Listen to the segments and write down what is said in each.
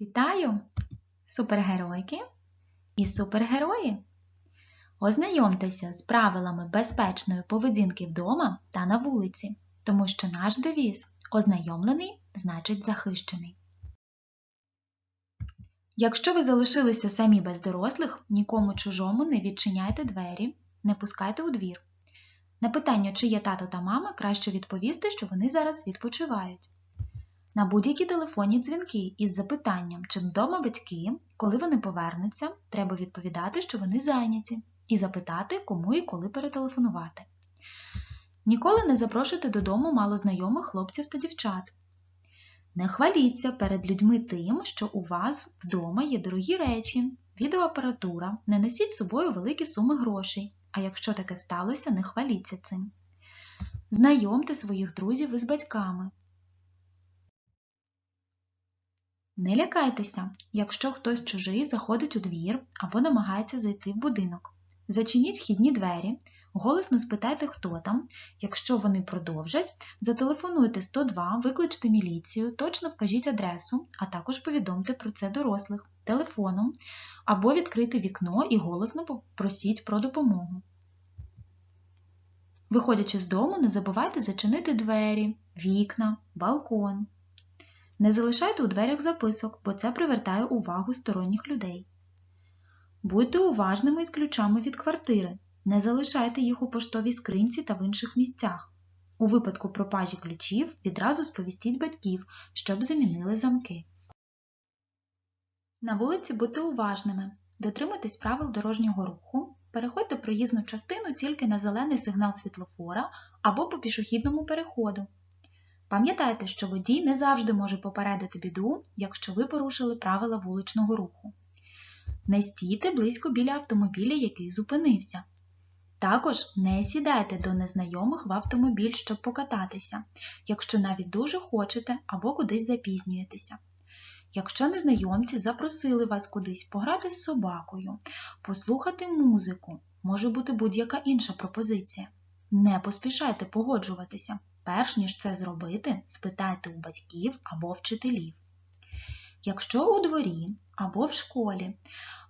Вітаю, супергеройки і супергерої! Ознайомтеся з правилами безпечної поведінки вдома та на вулиці, тому що наш девіз ознайомлений значить захищений. Якщо ви залишилися самі без дорослих, нікому чужому не відчиняйте двері, не пускайте у двір. На питання, чи є тато та мама, краще відповісти, що вони зараз відпочивають. На будь-які телефонні дзвінки із запитанням, чи вдома батьки, коли вони повернуться, треба відповідати, що вони зайняті, і запитати, кому і коли перетелефонувати. Ніколи не запрошуйте додому малознайомих хлопців та дівчат. Не хваліться перед людьми тим, що у вас вдома є дорогі речі, відеоапаратура, не носіть з собою великі суми грошей, а якщо таке сталося, не хваліться цим. Знайомте своїх друзів із батьками. Не лякайтеся, якщо хтось чужий заходить у двір або намагається зайти в будинок. Зачиніть вхідні двері, голосно спитайте, хто там. Якщо вони продовжать, зателефонуйте 102, викличте міліцію, точно вкажіть адресу, а також повідомте про це дорослих телефоном або відкрити вікно і голосно попросіть про допомогу. Виходячи з дому, не забувайте зачинити двері, вікна, балкон. Не залишайте у дверях записок, бо це привертає увагу сторонніх людей. Будьте уважними із ключами від квартири. Не залишайте їх у поштовій скринці та в інших місцях. У випадку пропажі ключів відразу сповістіть батьків, щоб замінили замки. На вулиці будьте уважними. Дотримуйтесь правил дорожнього руху. Переходьте проїзну частину тільки на зелений сигнал світлофора або по пішохідному переходу. Пам'ятайте, що водій не завжди може попередити біду, якщо ви порушили правила вуличного руху. Не стійте близько біля автомобіля, який зупинився. Також не сідайте до незнайомих в автомобіль, щоб покататися, якщо навіть дуже хочете або кудись запізнюєтеся. Якщо незнайомці запросили вас кудись пограти з собакою, послухати музику, може бути будь-яка інша пропозиція. Не поспішайте погоджуватися. Перш ніж це зробити, спитайте у батьків або вчителів. Якщо у дворі або в школі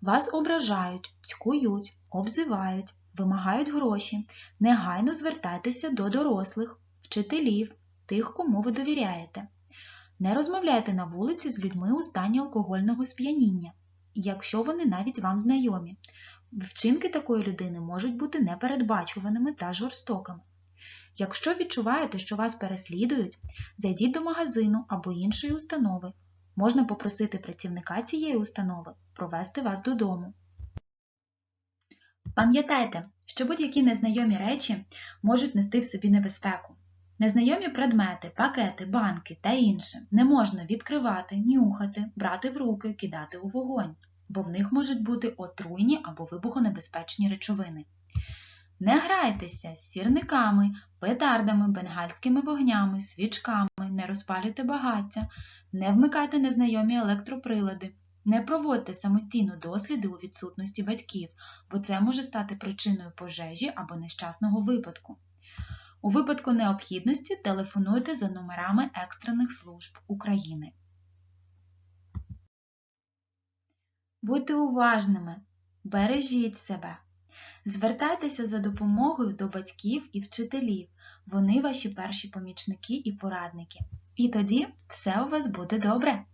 вас ображають, цькують, обзивають, вимагають гроші, негайно звертайтеся до дорослих, вчителів, тих, кому ви довіряєте. Не розмовляйте на вулиці з людьми у стані алкогольного сп'яніння, якщо вони навіть вам знайомі. Вчинки такої людини можуть бути непередбачуваними та жорстокими. Якщо відчуваєте, що вас переслідують, зайдіть до магазину або іншої установи. Можна попросити працівника цієї установи провести вас додому. Пам'ятайте, що будь-які незнайомі речі можуть нести в собі небезпеку. Незнайомі предмети, пакети, банки та інше не можна відкривати, нюхати, брати в руки, кидати у вогонь, бо в них можуть бути отруйні або вибухонебезпечні речовини. Не грайтеся з сірниками, петардами, бенгальськими вогнями, свічками, не розпалюйте багаття, не вмикайте незнайомі електроприлади, не проводьте самостійно досліди у відсутності батьків, бо це може стати причиною пожежі або нещасного випадку. У випадку необхідності телефонуйте за номерами екстрених служб України. Будьте уважними, бережіть себе. Звертайтеся за допомогою до батьків і вчителів. Вони ваші перші помічники і порадники. І тоді все у вас буде добре.